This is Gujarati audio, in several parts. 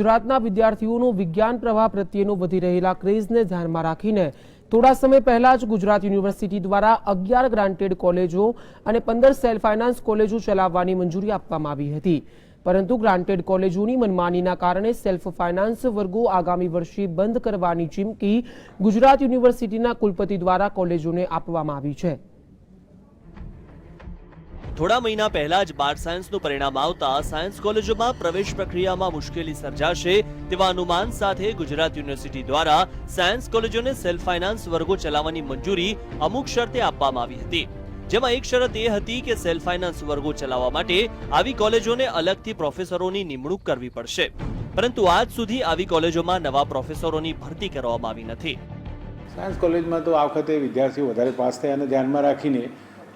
ગુજરાતના વિદ્યાર્થીઓનો વિજ્ઞાન પ્રવાહ પ્રત્યેનો વધી રહેલા ક્રેઝને ધ્યાનમાં રાખીને થોડા સમય પહેલા જ ગુજરાત યુનિવર્સિટી દ્વારા અગિયાર ગ્રાન્ટેડ કોલેજો અને પંદર સેલ્ફ ફાઇનાન્સ કોલેજો ચલાવવાની મંજૂરી આપવામાં આવી હતી. પરંતુ ગ્રાન્ટેડ કોલેજોની મનમાનીના કારણે સેલ્ફ ફાઇનાન્સ વર્ગો આગામી વર્ષે બંધ કરવાની ચીમકી ગુજરાત યુનિવર્સિટીના કુલપતિ દ્વારા કોલેજોને આપવામાં આવી છે. થોડા મહિના પહેલા જ બાર સાયન્સનું પરિણામ આવતા સાયન્સ કોલેજોમાં પ્રવેશ પ્રક્રિયામાં મુશ્કેલી સર્જાશે તેવા અનુમાન સાથે ગુજરાત યુનિવર્સિટી દ્વારા સાયન્સ કોલેજોને સેલ્ફ ફાઇનાન્સ વર્ગો ચલાવવાની મંજૂરી અમુક શરતે આપવામાં આવી હતી. જેમાં એક શરત એ હતી કે સેલ્ફ ફાઇનાન્સ વર્ગો ચલાવવા માટે આવી કોલેજોને અલગથી પ્રોફેસરોની નિમણૂક કરવી પડશે. પરંતુ આજ સુધી આવી કોલેજોમાં નવા પ્રોફેસરોની ભરતી કરવામાં આવી નથી. સાયન્સ કોલેજમાં તો આ વખતે વિદ્યાર્થીઓ વધારે પાસ થયા અને ધ્યાનમાં રાખીને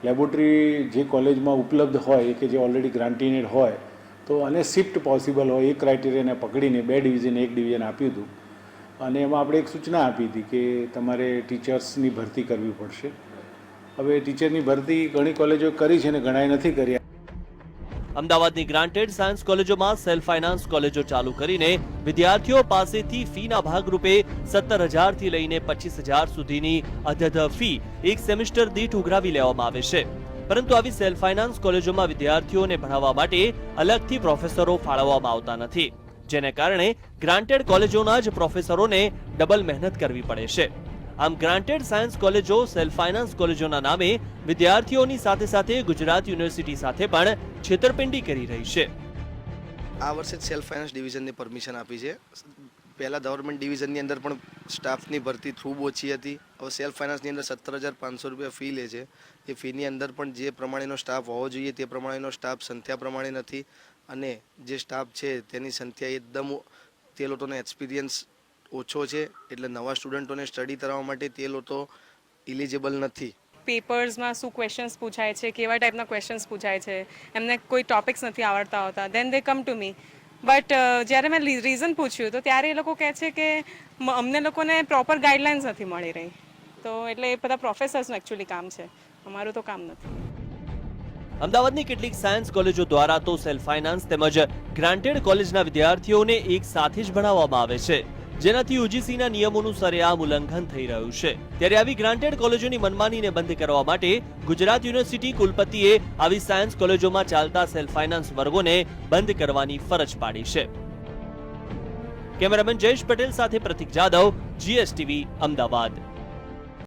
લેબોરેટરી જે કોલેજમાં ઉપલબ્ધ હોય, કે જે ઓલરેડી ગ્રાન્ટીનેડ હોય, તો અને શિફ્ટ પોસિબલ હોય એ ક્રાઇટેરિયાને પકડીને બે ડિવિઝન એક ડિવિઝન આપ્યું હતું. અને એમાં આપણે એક સૂચના આપી હતી કે તમારે ટીચર્સની ભરતી કરવી પડશે. હવે ટીચરની ભરતી ઘણી કોલેજો કરી છે અને ઘણાએ નથી કરી અમદાવાદની ગ્રાન્ટેડ સાયન્સ કોલેજોમાં સેલ્ફ ફાઇનાન્સ કોલેજો ચાલુ કરીને વિદ્યાર્થીઓ પાસેથી ફીના ભાગરૂપે સત્તર હજારથી લઈને પચીસ હજાર સુધીની અધધ ફી એક સેમિસ્ટર દીઠ ઉઘરાવી લેવામાં આવે છે. પરંતુ આવી સેલ્ફ ફાઇનાન્સ કોલેજોમાં વિદ્યાર્થીઓને ભણાવવા માટે અલગથી પ્રોફેસરો ફાળવવામાં આવતા નથી. જેને કારણે ગ્રાન્ટેડ કોલેજોના જ પ્રોફેસરોને ડબલ મહેનત કરવી પડે છે. આમ ગ્રાન્ટેડ સાયન્સ કોલેજો સેલ્ફ ફાઇનાન્સ કોલેજોના નામે વિદ્યાર્થીઓની સાથે સાથે ગુજરાત યુનિવર્સિટી સાથે પણ છેતરપિંડી કરી રહી છે. આ વર્ષે સેલ્ફ ફાઇનાન્સ ડિવિઝનની પરમિશન આપી છે. પહેલાં ગવર્મેન્ટ ડિવિઝનની અંદર પણ સ્ટાફની ભરતી ખૂબ ઓછી હતી. હવે સેલ્ફ ફાઇનાન્સની અંદર સત્તર હજાર પાંચસો રૂપિયા ફી લે છે. એ ફીની અંદર પણ જે પ્રમાણેનો સ્ટાફ હોવો જોઈએ તે પ્રમાણેનો સ્ટાફ સંખ્યા પ્રમાણે નથી. અને જે સ્ટાફ છે તેની સંખ્યા એકદમ તે લોકોનો એક્સપિરિયન્સ ઓછો છે એટલે નવા સ્ટુડન્ટોને સ્ટડી કરાવવા માટે તે લોકો ઇલિજિબલ નથી. પેપર્સમાં શું ક્વેશ્ચન્સ પૂછાય છે કેવા ટાઈપના ક્વેશ્ચન્સ પૂછાય છે એમને કોઈ ટોપિક્સ નથી આવડતા હોતા. Then they come to me but જ્યારે મેં રીઝન પૂછ્યું તો ત્યારે એ લોકો કહે છે કે અમને લોકોને પ્રોપર ગાઈડલાઇન્સ નથી મળી રહી. તો એટલે એ બધા પ્રોફેસર્સનું એકચ્યુઅલી કામ છે. અમારું તો કામ નથી. અમદાવાદની કેટલીક સાયન્સ કોલેજો દ્વારા તો સેલ્ફ ફાઇનાન્સ તેમજ ગ્રાન્ટેડ કોલેજના વિદ્યાર્થીઓને એક સાથે જ ભણાવવામાં આવે છે. જેનાથી યુજીસીના નિયમોનું સરેઆમ ઉલ્લંઘન થઈ રહ્યું છે. ત્યારે આવી ગ્રાન્ટેડ કોલેજોની મનમાનીને બંધ કરવા માટે ગુજરાત યુનિવર્સિટી કુલપતિએ આવી સાયન્સ કોલેજોમાં ચાલતા સેલ્ફ ફાઇનાન્સ વર્ગોને બંધ કરવાની ફરજ પાડી છે. કેમેરામેન જયેશ પટેલ સાથે પ્રતિક જાદવ જીએસટીવી, અમદાવાદ.